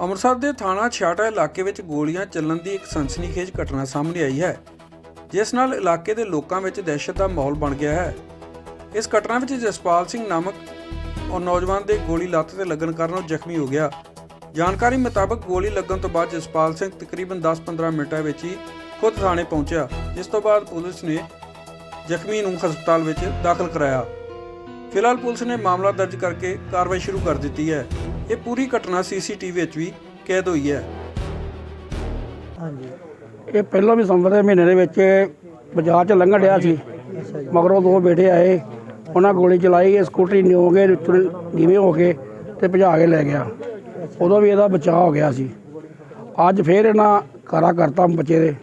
ਅੰਮ੍ਰਿਤਸਰ ਦੇ ਥਾਣਾ ਛਿਆਟਾ ਇਲਾਕੇ ਵਿੱਚ ਗੋਲੀਆਂ ਚੱਲਣ ਦੀ ਇੱਕ ਸਨਸਨੀਖੇਜ਼ ਘਟਨਾ ਸਾਹਮਣੇ ਆਈ ਹੈ, ਜਿਸ ਨਾਲ ਇਲਾਕੇ ਦੇ ਲੋਕਾਂ ਵਿੱਚ ਦਹਿਸ਼ਤ ਦਾ ਮਾਹੌਲ ਬਣ ਗਿਆ ਹੈ। ਇਸ ਘਟਨਾ ਵਿੱਚ ਜਸਪਾਲ ਸਿੰਘ ਨਾਮਕ ਉਹ ਨੌਜਵਾਨ ਦੇ ਗੋਲੀ ਲੱਤ ਤੇ ਲੱਗਣ ਕਾਰਨ ਉਹ ਜ਼ਖਮੀ ਹੋ ਗਿਆ। ਜਾਣਕਾਰੀ ਮੁਤਾਬਕ ਗੋਲੀ ਲੱਗਣ ਤੋਂ ਬਾਅਦ ਜਸਪਾਲ ਸਿੰਘ ਤਕਰੀਬਨ 10-15 ਮਿੰਟਾਂ ਵਿੱਚ ਹੀ ਖੁਦ ਥਾਣੇ ਪਹੁੰਚਿਆ, ਜਿਸ ਤੋਂ ਬਾਅਦ ਪੁਲਿਸ ਨੇ ਜ਼ਖਮੀ ਨੂੰ ਹਸਪਤਾਲ ਵਿੱਚ ਦਾਖਲ ਕਰਾਇਆ। ਫਿਲਹਾਲ ਪੁਲਿਸ ਨੇ ਮਾਮਲਾ ਦਰਜ ਕਰਕੇ ਕਾਰਵਾਈ ਸ਼ੁਰੂ ਕਰ ਦਿੱਤੀ ਹੈ। ਇਹ ਪੂਰੀ ਘਟਨਾ ਸੀਸੀਟੀਵੀ ਵਿੱਚ ਵੀ ਕੈਦ ਹੋਈ ਹੈ। ਇਹ ਪਹਿਲਾਂ ਵੀ ਸੰਵਰ ਦੇ ਮਹੀਨੇ ਦੇ ਵਿੱਚ ਬਾਜ਼ਾਰ 'ਚ ਲੰਘਣ ਡਿਆ ਸੀ। ਮਗਰੋਂ ਦੋ ਬੇਟੇ ਆਏ, ਉਹਨਾਂ ਗੋਲੀ ਚਲਾਈ, ਇਹ ਸਕੂਟਰੀ ਨਿਉ ਗਏ ਨੀਵੇਂ ਹੋ ਕੇ ਤੇ ਭਜਾ ਕੇ ਲੈ ਗਿਆ। ਉਦੋਂ ਵੀ ਇਹਦਾ ਬਚਾਅ ਹੋ ਗਿਆ ਸੀ। ਅੱਜ ਫੇਰ ਇਹਨਾਂ ਕਾਰਾ ਕਰਤਾ ਬੱਚੇ ਦੇ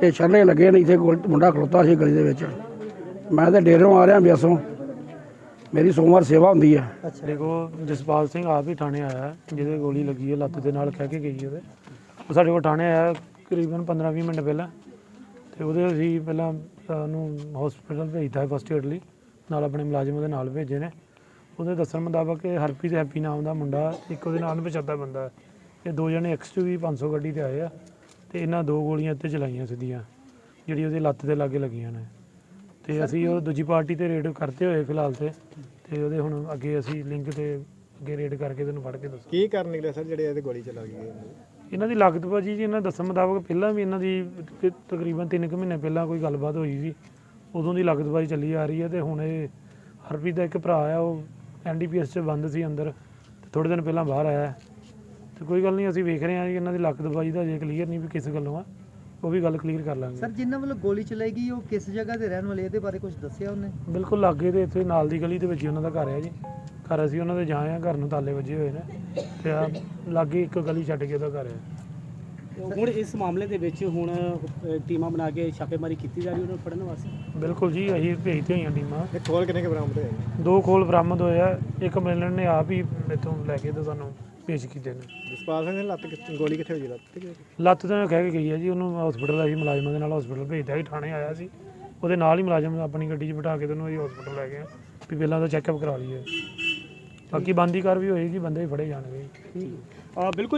ਤੇ ਛੱਲੇ ਲੱਗੇ ਨੇ, ਇੱਥੇ ਗੋਲ- ਮੁੰਡਾ ਖਲੋਤਾ ਸੀ ਗਲੀ ਦੇ ਵਿੱਚ। ਮੈਂ ਤਾਂ ਡੇਰੋਂ ਆ ਰਿਹਾ ਬਿਆਸੋਂ ਮੇਰੀ ਸੋਮਵਾਰ ਸੇਵਾ ਹੁੰਦੀ ਹੈ ਦੇਖੋ ਜਸਪਾਲ ਸਿੰਘ ਆਪ ਹੀ ਥਾਣੇ ਆਇਆ ਹੈ, ਜਿਹਦੇ ਗੋਲੀ ਲੱਗੀ ਹੈ ਲੱਤ ਦੇ ਨਾਲ ਕਹਿ ਕੇ ਗਈ ਉਹਦੇ। ਉਹ ਸਾਡੇ ਕੋਲ ਥਾਣੇ ਆਇਆ ਕਰੀਬਨ 15-20 ਮਿੰਟ ਪਹਿਲਾਂ। ਤੇ ਉਹਦੇ ਅਸੀਂ ਪਹਿਲਾਂ ਉਹਨੂੰ ਹਸਪੀਟਲ ਭੇਜਤਾ ਹੈ ਫਸਟ ਏਡ ਲਈ। ਨਾਲ ਆਪਣੇ ਮੁਲਾਜ਼ਮ ਉਹਦੇ ਨਾਲ ਭੇਜੇ ਨੇ। ਉਹਦੇ ਦੱਸਣ ਮੁਤਾਬਕ ਇਹ ਹਰਪ੍ਰੀਤ ਹੈਪੀ ਨਾਮ ਦਾ ਮੁੰਡਾ ਇੱਕ ਉਹਦੇ ਨਾਲ ਪਛਾਤਾ ਬੰਦਾ ਹੈ। ਇਹ ਦੋ ਜਣੇ ਐਕਸਟੂਵੀ 500 ਗੱਡੀ ਤੇ ਆਏ ਆ। ਤੇ ਇਹਨਾਂ ਦੋ ਗੋਲੀਆਂ ਇੱਥੇ ਚਲਾਈਆਂ ਸਿੱਧੀਆਂ ਜਿਹੜੀ ਉਹਦੀ ਲੱਤ ਦੇ ਲਾਗੇ ਲੱਗੀਆਂ ਨੇ। ਤੇ ਅਸੀਂ ਉਹ ਦੂਜੀ ਪਾਰਟੀ ਤੇ ਰੇਡ ਕਰਤੇ ਹੋਏ ਫਿਲਹਾਲ ਤੇ ਤੇ ਉਹਦੇ ਹੁਣ ਅੱਗੇ ਅਸੀਂ ਲਿੰਕ ਤੇ ਅੱਗੇ ਰੇਡ ਕਰਕੇ ਤੈਨੂੰ ਫੜ ਕੇ ਦੱਸਾਂ ਕੀ ਕਰਨ ਨਿਕਲੇ ਸਰ ਜਿਹੜੇ ਇਹਦੇ ਗੋਲੀ ਚਲਾ ਗਈ ਇਹਨਾਂ ਦੀ ਲਾਗਤ ਭਾਜੀ ਜੀ ਇਹਨਾਂ ਦੱਸਣ ਮੁਤਾਬਕ ਪਹਿਲਾਂ ਵੀ ਇਹਨਾਂ ਦੀ ਤ- ਤਕਰੀਬਨ 3 ਕੁ ਮਹੀਨੇ ਪਹਿਲਾਂ ਕੋਈ ਗੱਲਬਾਤ ਹੋਈ ਸੀ। ਉਦੋਂ ਦੀ ਲਾਗਤ ਭਾਜੀ ਚੱਲੀ ਆ ਰਹੀ ਹੈ ਤੇ ਹੁਣ ਇਹ ਹਰਪ੍ਰੀਤ ਦਾ ਇੱਕ ਭਰਾ ਆ ਉਹ ਐਨਡੀਪੀਐਸ 'ਚ ਬੰਦ ਸੀ ਅੰਦਰ ਤੇ ਥੋੜੇ ਦਿਨ ਪਹਿਲਾਂ ਬਾਹਰ ਆਇਆ। ਹੈ। ਤੇ ਕੋਈ ਗੱਲ ਨਹੀਂ ਅਸੀਂ ਵੇਖ ਰਹੇ ਹਾਂ ਜੀ ਇਹਨਾਂ ਦੀ ਲਾਗਤ ਭਾਜੀ ਦਾ ਜੇ ਕਲੀਅਰ ਨਹੀਂ ਵੀ ਕਿਸ ਗੱਲੋਂ ਆ। ਉਹ ਵੀ ਗੱਲ ਕਲੀਅਰ ਕਰ ਲਾਂਗੇ। ਸਰ ਜਿਨ੍ਹਾਂ ਵੱਲੋਂ ਗੋਲੀ ਚਲਾਈ ਗਈ ਉਹ ਕਿਸ ਜਗ੍ਹਾ ਤੇ ਰਹਿਣ ਵਾਲੇ ਇਹਦੇ ਬਾਰੇ ਕੁਝ ਦੱਸਿਆ ਉਹਨੇ? ਬਿਲਕੁਲ ਲਾਗੇ ਤੇ ਇੱਥੇ ਨਾਲ ਦੀ ਗਲੀ ਦੇ ਵਿੱਚ ਹੀ ਉਹਨਾਂ ਦਾ ਘਰ ਹੈ ਜੀ। ਘਰ ਅਸੀਂ ਉਹਨਾਂ ਦੇ ਜਾਏ ਆ ਘਰ ਨੂੰ ਤਾਲੇ ਵੱਜੇ ਹੋਏ ਨੇ। ਤੇ ਆ ਲਾਗੇ ਇੱਕ ਗਲੀ ਛੱਡ ਕੇ ਉਹਦਾ ਘਰ ਹੈ। ਹੁਣ ਇਸ ਮਾਮਲੇ ਦੇ ਵਿੱਚ ਹੁਣ ਟੀਮਾਂ ਬਣਾ ਕੇ ਛਾਪੇਮਾਰੀ ਕੀਤੀ ਜਾ ਰਹੀ ਉਹਨਾਂ ਨੂੰ ਫੜਨ ਵਾਸਤੇ? ਬਿਲਕੁਲ ਜੀ ਅਸੀਂ ਭੇਜਦੇ ਹੋਈਆਂ ਟੀਮਾਂ। ਇਹ ਖੋਲ ਕਿੰਨੇ ਕੇ ਬਰਾਮਦ ਹੋਏ? ਦੋ ਖੋਲ ਬਰਾਮਦ ਹੋਏ ਆ। ਇੱਕ ਮਿਲਣ ਨੇ ਆਪ ਹੀ ਇੱਥੋਂ ਲੈ ਕੇ ਤੇ ਸਾਨੂੰ ਪੇਸ਼ ਕੀਤੇ ਨੇ। ਜਸਪਾਲ ਸਿੰਘ ਨੇ ਲੱਤ ਕਿੱਥੇ- ਗੋਲੀ ਕਿੱਥੇ ਹੋਈ ਲੱਤ? ਤੇ ਲੱਤ ਤੇ ਕਹਿ ਕੇ ਗਈ ਹੈ ਜੀ ਉਹਨੂੰ ਹਸਪੀਟਲ ਅਸੀਂ ਮੁਲਾਜ਼ਮਾਂ ਦੇ ਨਾਲ ਹਸਪੀਟਲ ਭੇਜਦਾ ਸੀ ਥਾਣੇ ਆਇਆ ਸੀ। ਉਹਦੇ ਨਾਲ ਹੀ ਮੁਲਾਜ਼ਮ ਆਪਣੀ ਗੱਡੀ 'ਚ ਬਿਠਾ ਕੇ ਤੈਨੂੰ ਅਸੀਂ ਹਸਪੀਟਲ ਲੈ ਗਏ ਵੀ ਪਹਿਲਾਂ ਤਾਂ ਚੈੱਕਅਪ ਕਰਾ ਲਈਏ। ਬਾਕੀ ਬੰਦੀ ਕਾਰ ਵੀ ਹੋਏਗੀ ਬੰਦੇ ਵੀ ਫੜੇ ਜਾਣਗੇ। ਆ ਬਿਲਕੁਲ